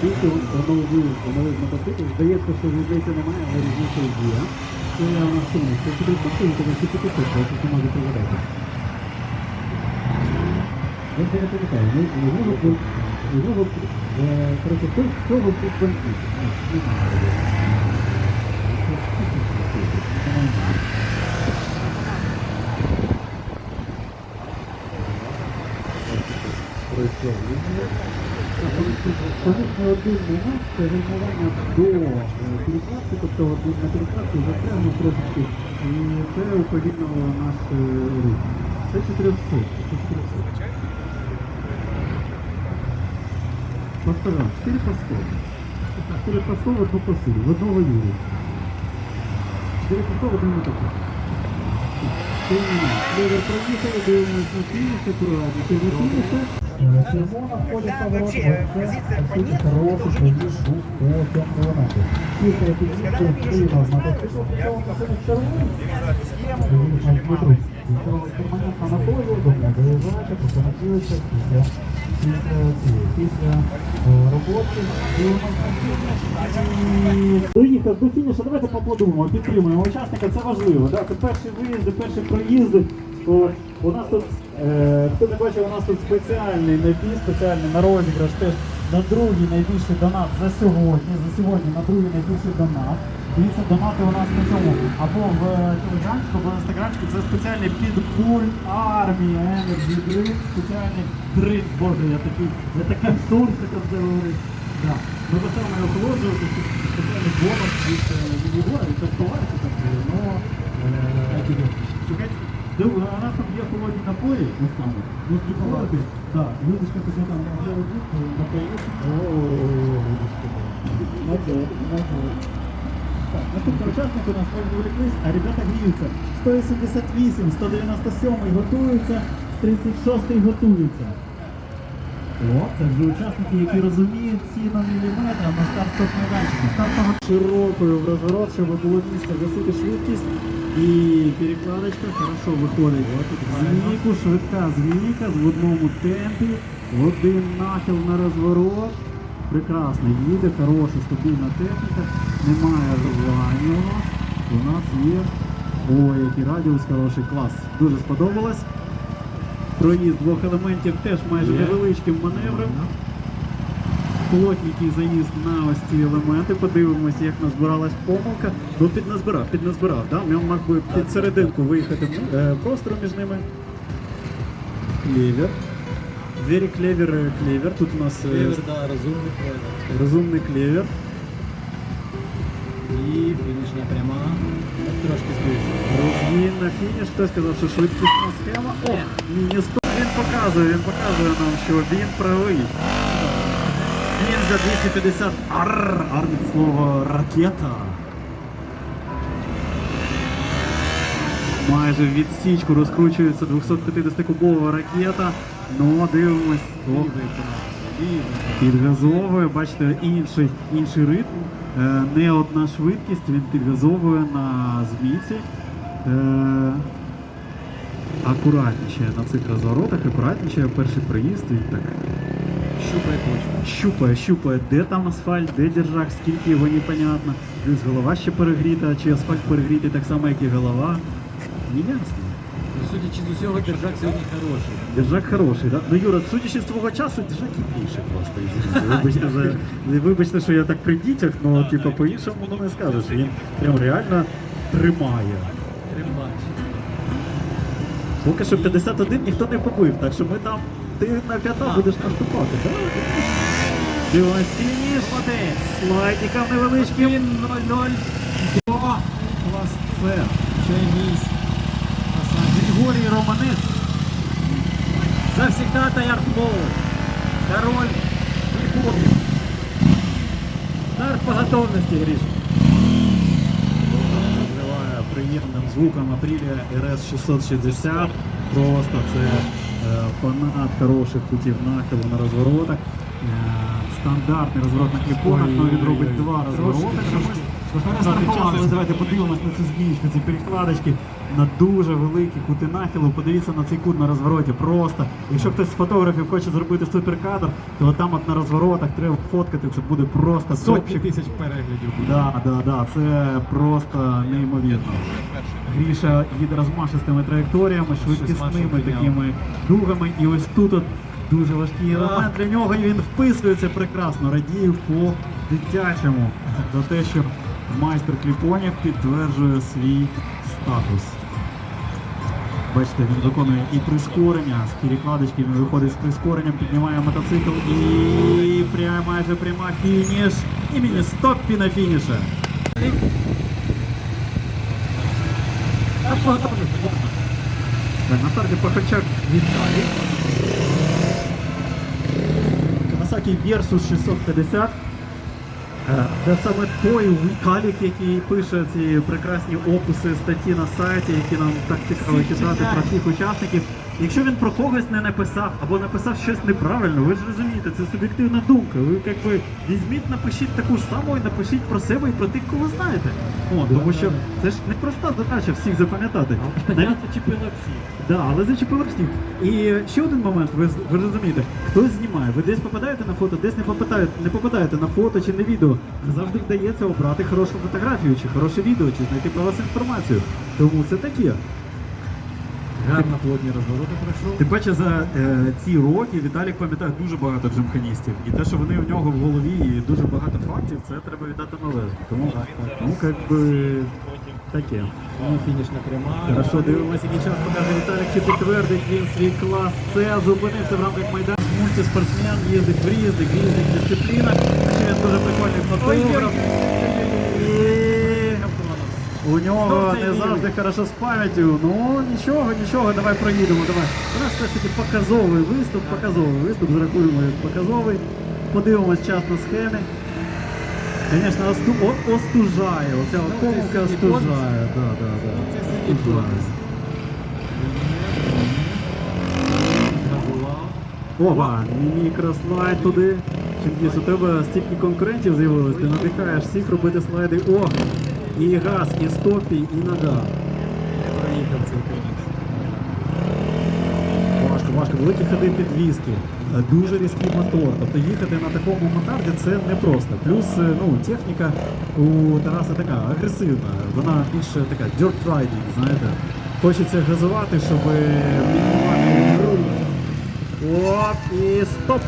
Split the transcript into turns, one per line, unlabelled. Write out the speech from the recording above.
дивіться, оновив мотоцикл. Здається, що різниці немає, але різниця є. Це я у нас сумнів. Це потрібно сумнів, тому що ти тут, що це може приведати. Я тебе питаю, ну, його його е, коротше, хто тут? Ну, Немає. Пройшов лінію. Один момент це до е, перекладки, тобто на перекладці застрягнув трошечки, і це уповільнило наш е, рух. Це 400. Це 400. Повторяю, 4 по 100. 4 по 100 в посилі, в одного Юрі. 4 по 100 в одному. Левер проїхали, дивимось на фініш, акуратно. Ти входить
Да, вообще, позиция
по по цьому елементу. Тільки як
Когда ты видишь
виїжджати, постановилися після, роботи. Доїхав до фінішу, давайте поаплодуємо, підтримуємо учасника, це важливо. Да? Це перші виїзди, перші проїзди. О, У нас тут, е, хто не бачив, у нас тут спеціальний набір, спеціальний на розіграш теж на другий найбільший донат за сьогодні. За сьогодні на другий найбільший донат. Дивіться, донати у нас на цьому. Або в е, телеграмчику, або в інстаграмчику. Це спеціальний підпуль армії Energy Drink, спеціальний дрink. Боже, я такий, я таким сурсиком це говорить. Да. Ми поставимо його охолоджувати, спеціальний бонус від е, від його, і це е. Диви, У нас там є холодні напої, там. Ну, типу, холодні. Так, Людочка тобі там напої. О, напої. Так, наступний учасник у нас відвлеклись, а ребята гріються. 188, 197 готуються, 36 готуються. О, це вже учасники, які розуміють ціну міліметра на старт стоп майданчику. Стартова широкою в розворот, щоб було місце гасити швидкість. І перекладочка хорошо виходить. Змійку, швидка змійка в одному темпі, один нахил на розворот. Прекрасно, їде, хороша, стабільна техніка, немає рвання у нас. У нас є. Ой, який радіус хороший, клас. Дуже сподобалось. Проїзд двох елементів теж майже невеличким маневром. Плотненький заїзд на ось ці елементи. Подивимося, як назбиралась помилка. Ну, підназбирав, підназбирав. Да? Він мав би під серединку виїхати е, простору між ними. Клевер. Very clever е, клевер. Тут у нас е,
Клевер, да, розумний клевер.
розумний клевер.
І фінішна пряма. Трошки збільшує.
Розгін на фініш. Хтось сказав, що швидкісна схема. О, 100. Він показує, він показує нам, що він правий. Він за 250 ар. Ар від слова ракета. Майже в відсічку розкручується 250-кубова ракета. Ну, дивимось. Підгазовує, бачите, інший, інший ритм. Е, не одна швидкість, він підгазовує на змійці. Е, акуратніше на цих розворотах, акуратніше перший приїзд і так
Щупає точно.
щупає, щупає, де там асфальт, де держак, скільки його непонятно. Плюс голова ще перегріта, чи асфальт перегрітий так само, як і голова. Не ясно.
Ну, Судячи з усього, держак сьогодні хороший.
Держак хороший, да? Ну, Юра, судячи з твого часу, держак і більше просто. извините. Вибачте, за, вибачте, що я так при дітях, ну, типу, по-іншому ну, не скажеш. Він прям реально тримає.
Тримач.
Поки що 51 ніхто не побив, так що ми там, ти на п'ята будеш наступати, так? Фініш. Слайдиком невеличким.
0-0.
О, клас С.
Чайніс.
Григорій Романець.
Завсегда Таяртмол. Король Прикопів. Старт по готовності, Гриш.
Називає звуком Апрілія RS 660. Просто це е, фанат хороших путів нахилу на розворотах. Е, стандартний розворот на кліпонах, але він робить два розвороти. давайте подивимось на цю зміночку, ці перекладочки на дуже великі кути нахилу. Подивіться на цей кут на розвороті. Просто. Якщо хтось з фотографів хоче зробити суперкадр, то там от на розворотах треба фоткати, це буде просто
Сотні тисяч переглядів.
Да, да, да, це просто неймовірно. Гріша їде розмашистими траєкторіями, швидкісними такими дугами. І ось тут от дуже важкий елемент для нього, і він вписується прекрасно. Радію по дитячому за те, що майстер Кліпонів підтверджує свій статус. Бачите, він виконує і прискорення з перекладочки, він виходить з прискоренням, піднімає мотоцикл і прямо майже пряма фініш. І міні стоппі на фініші. Так, на старті Пахачак Віталій. Kawasaki Versus 650. Це саме той Калік, який пише ці прекрасні описи, статті на сайті, які нам так цікаво читати про всіх учасників. Якщо він про когось не написав або написав щось неправильно, ви ж розумієте, це суб'єктивна думка. Ви якби візьміть, напишіть таку ж саму і напишіть про себе і про тих, кого знаєте. О, тому що це ж не проста задача всіх запам'ятати. Навіть
зачепила всі.
Да, але зачепили всіх. І ще один момент, ви, ви розумієте, хтось знімає, ви десь попадаєте на фото, десь не попадаєте, не попадаєте на фото чи на відео. Завжди вдається обрати хорошу фотографію, чи хороше відео, чи знайти про вас інформацію. Тому це таке.
Гарно плотні розвороти пройшов.
Тим паче за е, ці роки Віталік пам'ятає дуже багато джимханістів. І те, що вони у нього в голові, і дуже багато фактів, це треба віддати належне. Тому, ну, як би, таке.
Ну, фінішна пряма.
Хорошо, дивимося, який час покаже Віталік, чи підтвердить він свій клас. Це зупинився в рамках майдану. Мультиспортсмен, їздить в різних, різних дисциплінах. Ще він дуже прикольний фотограф. У нього не завжди хорошо з пам'яттю. Ну нічого, нічого, давай проїдемо. Давай. У нас все ж таки показовий виступ, показовий виступ, зарахуємо як показовий. Подивимось час на схеми. Звісно, осту... о- остужає. Оця
Ну,
помилка остужає. Да, да, да. Остужає.
Газував.
Мікрослайд туди. Чингіс, у тебе стільки конкурентів з'явилось, ти надихаєш всіх робити слайди. О! І газ, і стопі, і нога.
Не проїхав цей фініш.
Важко, важко. Великі ходи підвіски. Е, Дуже різкий мотор. Тобто їхати на такому мотарді це непросто. Плюс е, ну, техніка у Тараса така агресивна. Вона більше така dirt riding, знаєте. Хочеться газувати, щоб піднімати. Оп, і стоп!